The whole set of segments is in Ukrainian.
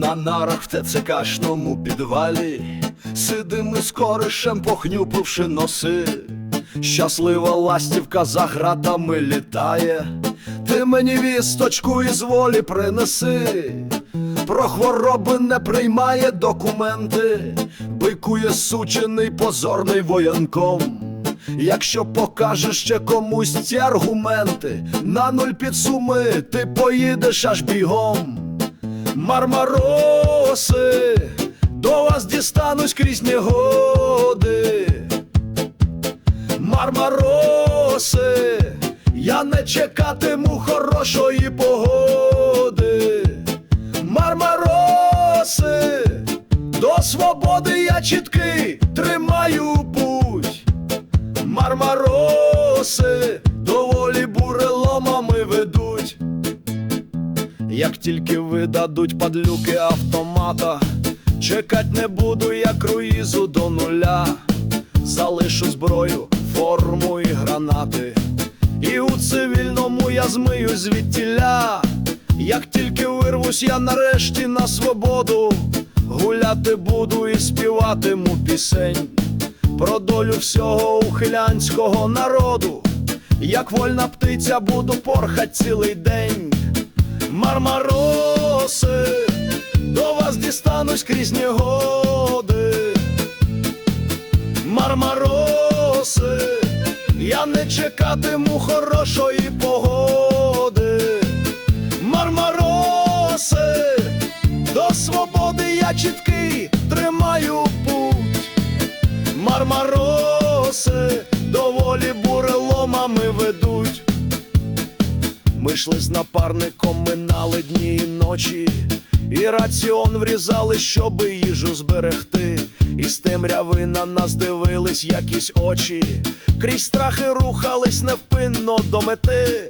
На нарах в ТЦКшному підвалі Сидим ми з коришем, похнюпивши носи. Щаслива ластівка за гратами літає. Ти мені вісточку із волі принеси. Про хвороби не приймає документи, бикує сучений позорний воєнком. Якщо покажеш ще комусь ці аргументи, на нуль підсуми, ти поїдеш аж бігом. Мармароси, до вас дістанусь крізь негоди. Мармароси, я не чекатиму хорошої погоди. Мармароси, до свободи я чіткий, тримаю путь. Мармароси, Як тільки видадуть падлюки автомата, чекать не буду я круїзу до нуля. Залишу зброю, форму і гранати. І у цивільному я змию звідтіля. Як тільки вирвусь я нарешті на свободу, гуляти буду і співатиму пісень про долю всього ухилянського народу. Як вольна птиця буду порхать цілий день. Мармароси, до вас дістанусь крізь негоди. Мармароси, я не чекатиму хорошої погоди. Мармароси, до свободи я чіткий, тримаю путь. Мармароси, доволі Ми йшли з напарником, минали дні і ночі, і раціон врізали, щоби їжу зберегти. І з темряви на нас дивились якісь очі, крізь страхи рухались невпинно до мети.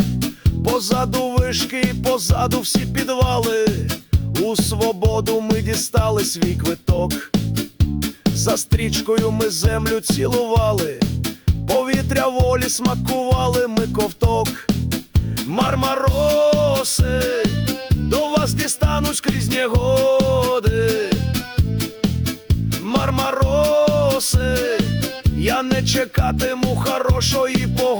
Позаду вишки, позаду всі підвали. У свободу ми дістали свій квиток. За стрічкою ми землю цілували, повітря волі смакували ми ковток. Мармароси, до вас дістануть крізь негоди. Мармароси, я не чекатиму хорошої погоди.